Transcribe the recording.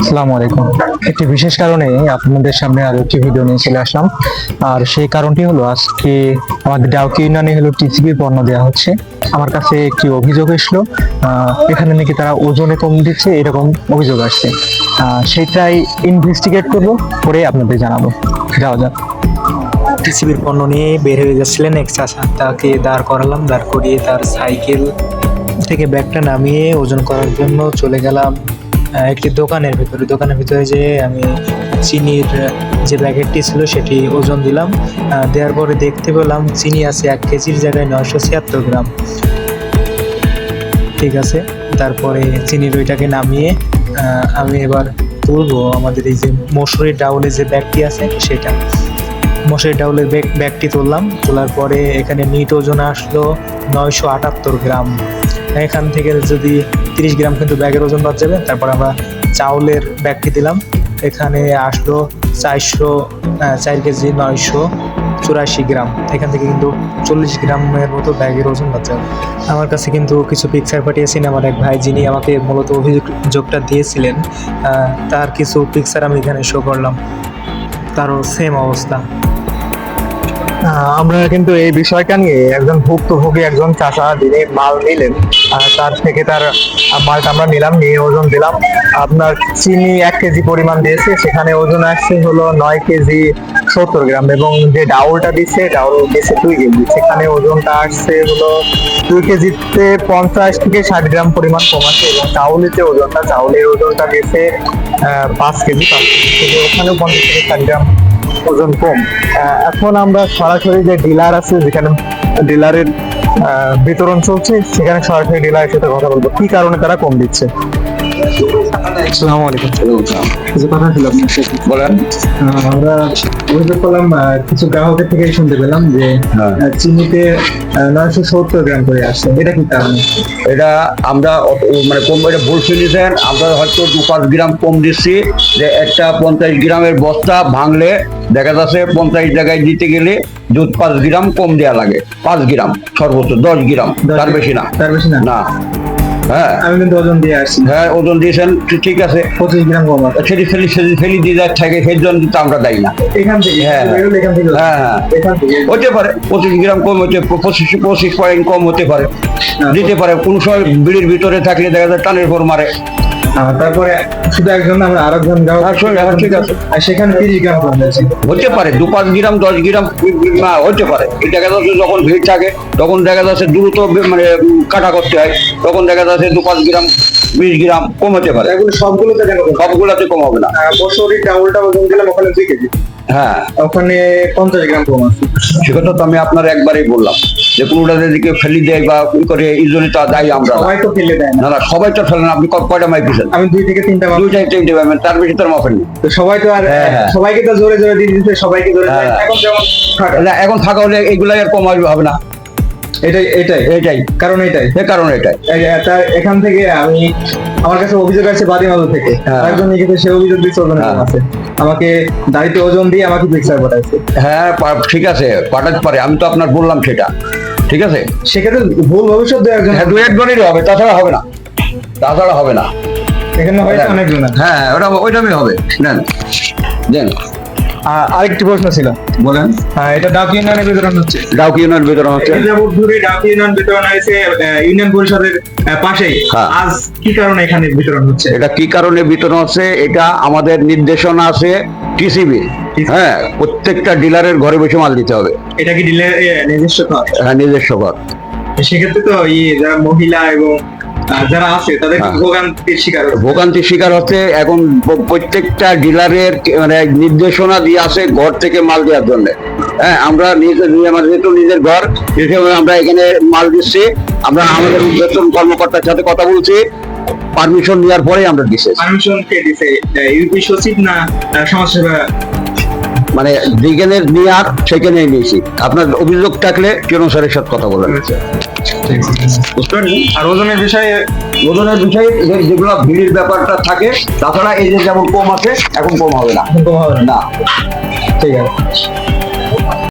আসসালামু আলাইকুম। একটি বিশেষ কারণে আপনাদের সামনে আরও একটি ভিডিও নিয়ে চলে আসলাম। আর সেই কারণটি হলো আজকে আমাদের ডাউকি ইউনিয়নে হলো টিসিবি পণ্য দেওয়া হচ্ছে। আমার কাছে একটি অভিযোগ এসলো। এখানে নাকি তারা ওজনে কম দিচ্ছে, এরকম অভিযোগ আসছে। সেটাই ইনভেস্টিগেট করব করে আপনাদের জানাব। যাওয়া যাক। টিসিবির পণ্য নিয়ে বের হয়ে যাচ্ছিলেন এক চাষা তাকে দাঁড় করালাম, দাঁড় করিয়ে তার সাইকেল থেকে ব্যাগটা নামিয়ে ওজন করার জন্য চলে গেলাম। একটি দোকানের ভিতরে দোকানের ভিতরে যে আমি চিনির যে প্যাকেটটি ছিল সেটি ওজন দিলাম। দেওয়ার পরে দেখতে পেলাম চিনি আছে এক কেজির জায়গায় নয়শো ছিয়াত্তর গ্রাম। ঠিক আছে, তারপরে চিনির ওইটাকে নামিয়ে আমি এবার তুলবো আমাদের এই যে মসুরি ডাউলের যে ব্যাগটি আছে সেটা। মশারি ডাউলের ব্যাগ, ব্যাগটি তুললাম, তোলার পরে এখানে নিট ওজন আসলো নয়শো আটাত্তর গ্রাম। এখান থেকে যদি তিরিশ গ্রাম কিন্তু ব্যাগের ওজন বাদ যাবে, তারপর আমরা চাউলের ব্যাগটি দিলাম। এখানে আসলো চারশো চার কেজি নয়শো চুরাশি গ্রাম। এখান থেকে কিন্তু চল্লিশ গ্রামের মতো ব্যাগের ওজন যাবে। আমার কাছে কিন্তু কিছু পিকচার পাঠিয়েছেন, আমার এক ভাই যিনি আমাকে মূলত অভিযোগটা দিয়েছিলেন তার কিছু পিকচার আমি এখানে শো করলাম। তারও সেম অবস্থা। আমরা কিন্তু এই বিষয়টা নিয়ে একজন ভুক্তভোগী, একজন চাষা যিনি মাল নিলেন তার থেকে তার মালটা আমরা নিলাম, নিয়ে ওজন দিলাম। আপনার চিনি এক কেজি পরিমাণ দিয়েছে, সেখানে ওজন আসছে হলো নয় কেজি সত্তর গ্রাম এবং যে ডাউলটা দিচ্ছে, ডাউল দিচ্ছে দুই কেজি, সেখানে ওজনটা আসছে হলো দুই কেজিতে পঞ্চাশ থেকে ষাট গ্রাম পরিমাণ কমাচ্ছে এবং চাউলের যে ওজনটা, চাউলের ওজনটা দিয়েছে পাঁচ কেজি পাঁচ কেজি ওখানেও পঞ্চাশ থেকে ষাট গ্রাম ওজন কম। এখন আমরা সরাসরি যে ডিলার আছে, যেখানে ডিলারের বিতরণ চলছে, সেখানে সরাসরি ডিলারের সাথে কথা বলব। কি কারণে তারা কম দিচ্ছে? আসসালামু আলাইকুম। কিছু কথা ছিল বলেন। আমরা অভিযোগ করলাম কিছু গ্রাহকের থেকে শুনতে পেলাম যে হ্যাঁ। চিনিতে নয়শো সত্তর গ্রাম করে আসছে। এটা কি কারণে? এটা আমরা মানে কম এটা বলছে নিছেন আমরা হয়তো দু পাঁচ গ্রাম কম দিচ্ছি। যে একটা পঞ্চাশ গ্রামের বস্তা ভাঙলে দেখা যাচ্ছে পঞ্চাশ জায়গায় দিতে গেলে দুধ পাঁচ গ্রাম কম দেওয়া লাগে। পাঁচ গ্রাম সর্বোচ্চ দশ গ্রাম। তার বেশি না। তার বেশি না? না। হ্যাঁ। আমি কিন্তু ওজন দিয়ে আসছি। হ্যাঁ ওজন দিয়েছেন ঠিক- ঠিক আছে। পঁচিশ গ্রাম কম আছে। ফেলি ফেলি ফেলি ফেলি দিয়ে যায় থাকে সেই জন্য তো আমরা দেয় না। এখান থেকে হ্যাঁ, হ্যাঁ। এখান থেকে হ্যাঁ হ্যাঁ। হতে পারে পঁচিশ গ্রাম কম হতে পঁচিশ পঁচিশ পয়েন্ট কম হতে পারে। দিতে পারে। কোন সময় বিড়ির ভিতরে থাকলে দেখা যায় টানের পর মারে। তারপরে শুধু একজন আমরা আরেকজন গাও হ্যাঁ, হ্যাঁ, ঠিক আছে। আর সেখানে তিরিশ গ্রাম কম হতে পারে দু পাঁচ গ্রাম দশ গ্রাম হতে পারে। এই দেখা যাচ্ছে যখন ভিড় থাকে তখন দেখা যাচ্ছে দ্রুত মানে কাটা করতে হয়। তখন দেখা যাচ্ছে দু পাঁচ গ্রাম বিশ গ্রাম কম হতে পারে। এগুলো সবগুলোতে কেন কম? কম হবে না। ডাউলটা ওজন দিলাম ওখানে দুই কেজি। হ্যাঁ। ওখানে পঞ্চাশ গ্রাম কম আছে। সেটা তো আমি আপনার একবারই বললাম যে কোনোটা দিকে ফেলি দেয় বা করে ইজনে তো দায়ী আমরা সবাই তো ফেলে দেয় না। না না সবাই তো ফেলেন আপনি কয়টা মাই পিছেন আমি দুই থেকে তিনটা মাপ। দুইটাই তিনটে তার বেশি তোর মাপেন নি তো সবাই তো আর হ্যাঁ, হ্যাঁ। সবাইকে তো জোরে জোরে দিয়ে দিচ্ছে সবাইকে জোরে হ্যাঁ, হ্যাঁ। এখন যেমন এখন থাকা হলে এগুলাই আর কম হবে না। এটাই এটাই। এটাই। কারণ এটাই। কারণ এটাই। তার এখান থেকে আমি আমার কাছে অভিযোগ আছে থেকে। হ্যাঁ। একজন লিখিত সে অভিযোগ দিচ্ছে ওজন হ্যাঁ। আছে আমাকে দাড়িতে ওজন দিয়ে আমাকে পিকচার পাঠাইছে। হ্যাঁ ঠিক আছে পাঠাতে পারে। আমি তো আপনার বললাম সেটা। ঠিক আছে? সেক্ষেত্রে ভুল ভবিষ্যৎ দু একজন হ্যাঁ দু একজনেরই হবে তাছাড়া হবে না। তাছাড়া হবে না। এখানে অনেকজন হ্যাঁ ওটা ওইটাই হবে। নেন। দেন। আরেকটি প্রশ্ন ছিল। বলেন। হ্যাঁ এটা ডাক ইউনিয়নে বিতরণ হচ্ছে। ডাউকি ইউনিয়ন বিতরণ হচ্ছে। যাবৎ ধরে ডাক ইউনিয়ন বিতরণ হয়েছে ইউনিয়ন পরিষদের পাশেই। হ্যাঁ। আজ কি কারণে এখানে বিতরণ হচ্ছে? এটা কি কারণে বিতরণ হচ্ছে? এটা আমাদের নির্দেশনা আছে টিসিবি। হ্যাঁ প্রত্যেকটা ডিলারের ঘরে বসে মাল দিতে হবে। এটা কি ডিলার নিজস্ব হ্যাঁ নিজস্ব ঘর। সেক্ষেত্রে তো ইয়ে যারা মহিলা এবং যারা আছে তাদের হ্যাঁ। ভোগান্তির শিকার ভোগান্তির শিকার হচ্ছে এখন প্রত্যেকটা ডিলারের মানে নির্দেশনা দিয়ে আছে ঘর থেকে মাল দেওয়ার জন্য। হ্যাঁ আমরা আমাদের যেহেতু নিজের ঘর আমরা এখানে মাল দিচ্ছি। আমরা আমাদের বেতন কর্মকর্তার সাথে কথা বলছি পারমিশন নেওয়ার পরেই আমরা দিচ্ছি। পারমিশন কে দিছে ইউপি সচিব না সমাজসেবা? মানে যেখানে নেওয়ার সেখানে নিয়েছি। আপনার অভিযোগ থাকলে কিরণ স্যারের সাথে কথা বলেন বুঝতে পারলেন? আর ওজনের বিষয়ে ওজনের বিষয়ে যে- যেগুলো ভিড়ের ব্যাপারটা থাকে তাছাড়া এই যে যেমন কম আছে এখন কম হবে না। এখন কম হবে না। না। ঠিক আছে।